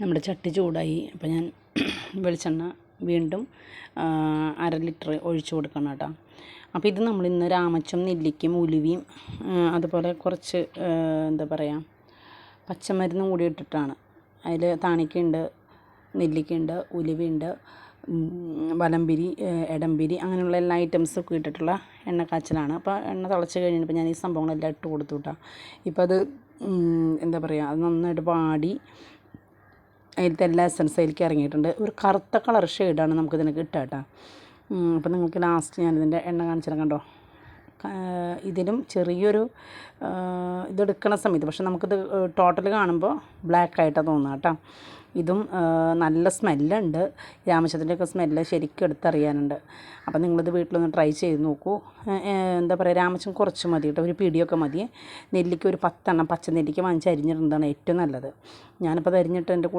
നമ്മുടെ ചട്ടി ചൂടായി. അപ്പോൾ ഞാൻ വെളിച്ചെണ്ണ വീണ്ടും അര ലിറ്റർ ഒഴിച്ചു കൊടുക്കണം കേട്ടോ. അപ്പോൾ ഇത് നമ്മൾ ഇന്ന് രാമച്ചം നെല്ലിക്കും ഉലുവയും അതുപോലെ കുറച്ച് എന്താ പറയുക പച്ചമരുന്നും കൂടി ഇട്ടിട്ടാണ്. അതിൽ താണിക്കുണ്ട് നെല്ലിക്കുണ്ട് ഉലുവയുണ്ട് വലമ്പിരി എടംപിരി അങ്ങനെയുള്ള എല്ലാ ഐറ്റംസും ഒക്കെ ഇട്ടിട്ടുള്ള എണ്ണ കാച്ചലാണ്. അപ്പോൾ എണ്ണ തിളച്ച് കഴിഞ്ഞപ്പോൾ ഞാൻ ഈ സംഭവങ്ങളെല്ലാം ഇട്ട് കൊടുത്തു കേട്ടോ. ഇപ്പോൾ അത് എന്താ പറയുക അത് നന്നായിട്ട് വാടി അതിലത്തെ എല്ലാ എസൻസ് അതിലേക്ക് ഇറങ്ങിയിട്ടുണ്ട്. ഒരു കറുത്ത കളർ ഷെയ്ഡാണ് നമുക്കിതിന് കിട്ടുക കേട്ടോ അപ്പോൾ നിങ്ങൾക്ക് ലാസ്റ്റ് ഞാനിതിന്റെ എണ്ണ കാണിച്ചിട്ട് കണ്ടോ? ഇതിലും ചെറിയൊരു ഇതെടുക്കണ സമയത്ത് പക്ഷെ നമുക്കിത് ടോട്ടൽ കാണുമ്പോൾ ബ്ലാക്ക് ആയിട്ടാണ് തോന്നുക കേട്ടോ. ഇതും നല്ല സ്മെല്ലുണ്ട് ഒക്കെ സ്മെല്ല് ശരിക്കും എടുത്തറിയാനുണ്ട്. അപ്പം നിങ്ങളിത് വീട്ടിലൊന്ന് ട്രൈ ചെയ്ത് നോക്കൂ. എന്താ പറയുക രാമച്ചം കുറച്ച് മതി കേട്ടോ. ഒരു പിടിയൊക്കെ മതി. നെല്ലിക്ക് ഒരു പത്തെണ്ണം പച്ച നെല്ലിക്ക് വാങ്ങിച്ച് അരിഞ്ഞിടുന്നതാണ് ഏറ്റവും നല്ലത്. ഞാനിപ്പോൾ അത് അരിഞ്ഞിട്ട് എന്റെ